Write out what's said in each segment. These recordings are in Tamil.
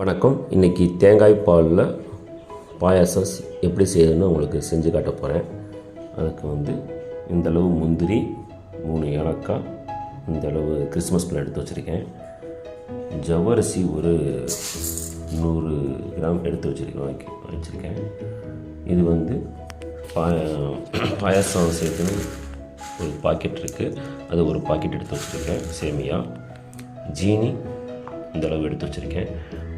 வணக்கம். இன்றைக்கி தேங்காய் பாலில் பாயாசம் எப்படி செய்யணும்னு உங்களுக்கு செஞ்சு காட்ட போகிறேன் அதுக்கு வந்து இந்த அளவு முந்திரி மூணு ஏலக்காய் இந்த அளவு கிறிஸ்மஸ் பழம் எடுத்து வச்சுருக்கேன். ஜவ்வரிசி ஒரு நூறு கிராம் எடுத்து வச்சுருக்கேன் வச்சுருக்கேன். இது வந்து பாய பாயாசம் சேர்த்துன்னு ஒரு பாக்கெட் இருக்குது அது ஒரு பாக்கெட் எடுத்து வச்சுருக்கேன் சேமியா. ஜீனி இந்தளவு எடுத்து வச்சுருக்கேன்.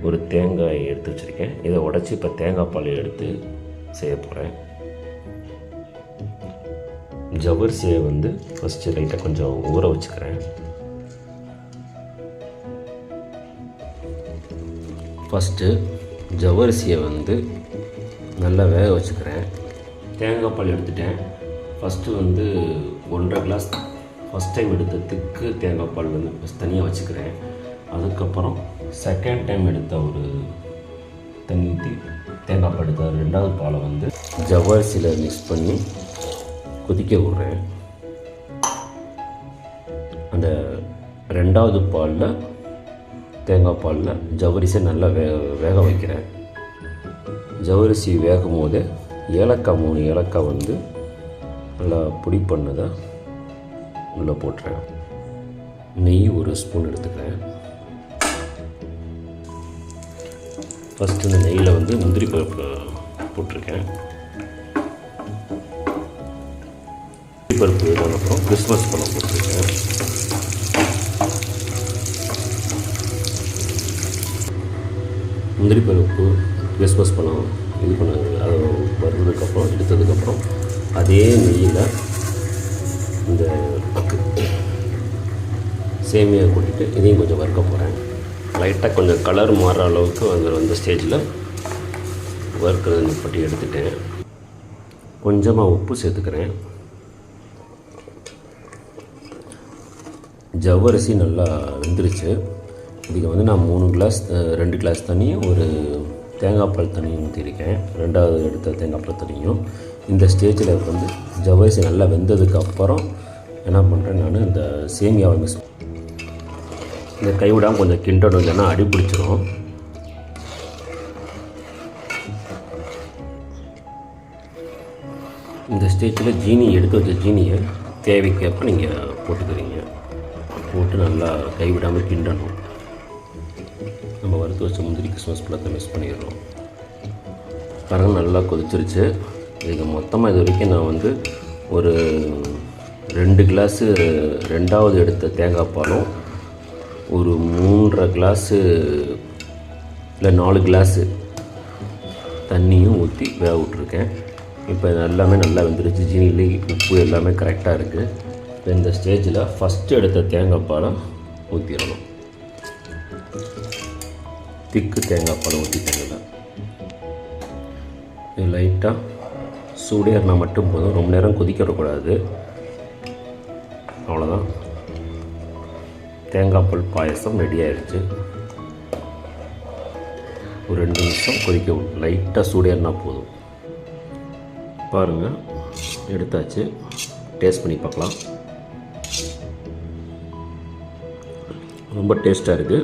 ஒரு தேங்காய் எடுத்து வச்சுருக்கேன். இதை உடச்சி இப்போ தேங்காய் பால் எடுத்து செய்ய போகிறேன் ஜவர்சியை வந்து ஃபஸ்ட்டு லைட்டாக கொஞ்சம் ஊற வச்சுக்கிறேன். ஃபஸ்ட்டு ஜவ்வரிசியை வந்து நல்லா வேக வச்சுக்கிறேன். தேங்காய் பால் எடுத்துட்டேன். ஃபஸ்ட்டு வந்து ஒன்றரை கிளாஸ் ஃபஸ்ட் டைம் எடுத்த திக்கு தேங்காய் பால் வந்து ஃபஸ்ட் தனியாக வச்சுக்கிறேன். அதுக்கப்புறம் செகண்ட் டைம் எடுத்த ஒரு தண்ணி ஊற்றி தேங்காய் பால் எடுத்த ரெண்டாவது பாலை வந்து ஜவ்வரிசியில் மிக்ஸ் பண்ணி கொதிக்க விட்றேன். அந்த ரெண்டாவது பாலில் தேங்காய் பாலில் ஜவ்வரிசியை நல்லா வே வேக வைக்கிறேன். ஜவ்வரிசி வேகும் போது ஏலக்காய் மூணு ஏலக்காய் வந்து நல்லா பொடி பண்ணதை உள்ளே போட்டுறேன். நெய் ஒரு ஸ்பூன் எடுத்துக்கிறேன். ஃபஸ்ட்டு இந்த நெய்யில் வந்து முந்திரி பருப்பு போட்டிருக்கேன். முந்திரி பருப்பு அப்புறம் கிறிஸ்மஸ் பழம் போட்டிருக்கேன். முந்திரி பருப்பு கிறிஸ்மஸ் பழம் இது பண்ண அதை வறுத்ததுக்கப்புறம் எடுத்ததுக்கப்புறம் அதே நெய்யில் இந்த சேமியா கொட்டிட்டு இதையும் கொஞ்சம் வறுக்க போகிறேன் லைட்டாக கொஞ்சம் கலர் மாறுற அளவுக்கு அங்கே வந்த ஸ்டேஜில் வறுக்கிறத பட்டி எடுத்துட்டேன். கொஞ்சமாக உப்பு சேர்த்துக்கிறேன். ஜவ்வரிசி நல்லா வெந்துருச்சு. இதுக்கு வந்து நான் மூணு கிளாஸ் ரெண்டு கிளாஸ் தண்ணியும் ஒரு தேங்காய் பால் தண்ணியும் ஊற்றிருக்கேன் ரெண்டாவது எடுத்த தேங்காய் பால் தண்ணியும். இந்த ஸ்டேஜில் வந்து ஜவ்வரிசி நல்லா வெந்ததுக்கு அப்புறம் என்ன பண்ணுறேன் நான் இந்த சேமியாவை மிஸ் இந்த கைவிடாமல் கொஞ்சம் கிண்டணும் இல்லைன்னா அடி பிடிச்சிரும். இந்த ஸ்டேஜில் ஜீனி எடுத்து வச்ச ஜீனியை தேவைக்கேற்ப நீங்கள் போட்டுக்கிறீங்க. போட்டு நல்லா கைவிடாமல் கிண்டணும். நம்ம வறுத்து வச்ச முந்திரி கிறிஸ்மஸ் பழத்தை மிஸ் பண்ணிடுறோம். பாருங்க நல்லா கொதிச்சிருச்சு. இதுக்கு மொத்தமாக இது வரைக்கும் நான் வந்து ஒரு ரெண்டு கிளாஸு ரெண்டாவது எடுத்த தேங்காய் பாலும் ஒரு மூன்றரை கிளாஸு இல்லை நாலு கிளாஸு தண்ணியும் ஊற்றி வேக விட்ருக்கேன் இப்போ எல்லாமே நல்லா வெந்துருச்சு. ஜீனிலே உப்பு எல்லாமே கரெக்டாக இருக்குது இப்போ இந்த ஸ்டேஜில் ஃபஸ்ட்டு எடுத்த தேங்காய் பாலை ஊற்றிடணும் திக்கு தேங்காய் பால் ஊற்றிட்டேங்க இது லைட்டாக சூடேறினா மட்டும் போதும். ரொம்ப நேரம் கொதிக்க விடக்கூடாது அவ்வளோதான் தேங்காய் பால் பாயசம் ரெடி ஆயிடுச்சு ஒரு ரெண்டு நிமிஷம் கொதிக்க விட்டு லைட்டாக சூடேறினா போதும். பாருங்கள் எடுத்தாச்சு. டேஸ்ட் பண்ணி பார்க்கலாம். ரொம்ப டேஸ்ட்டாக இருக்குது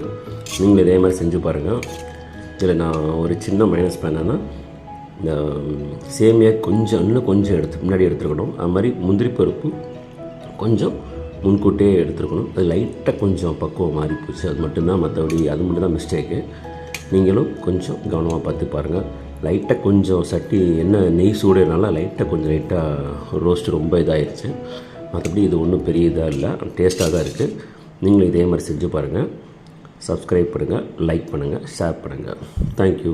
நீங்களும் இதே மாதிரி செஞ்சு பாருங்கள் இதில் நான் ஒரு சின்ன மைனஸ் பண்ணேன்னா இந்த சேமியா கொஞ்சம் இன்னும் கொஞ்சம் எடுத்து முன்னாடி எடுத்துருக்கணும். அது மாதிரி முந்திரி பருப்பு கொஞ்சம் முன்கூட்டியே எடுத்துருக்கணும். அது லைட்டாக கொஞ்சம் பக்குவம் மாறி போச்சு அது மட்டும்தான் மற்றபடி அது மட்டும்தான் மிஸ்டேக்கு நீங்களும் கொஞ்சம் கவனமாக பார்த்து பாருங்கள் லைட்டாக கொஞ்சம் சட்டி என்ன நெய் சூடுனால லைட்டாக கொஞ்சம் லைட்டாக ரோஸ்ட் ரொம்ப இதாகிடுச்சு மற்றபடி இது ஒன்றும் பெரிய இதாக இல்லை. டேஸ்ட்டாக தான் இருக்குது நீங்களும் இதே மாதிரி செஞ்சு பாருங்கள் சப்ஸ்கிரைப் பண்ணுங்கள் லைக் பண்ணுங்கள் ஷேர் பண்ணுங்கள் தேங்க்யூ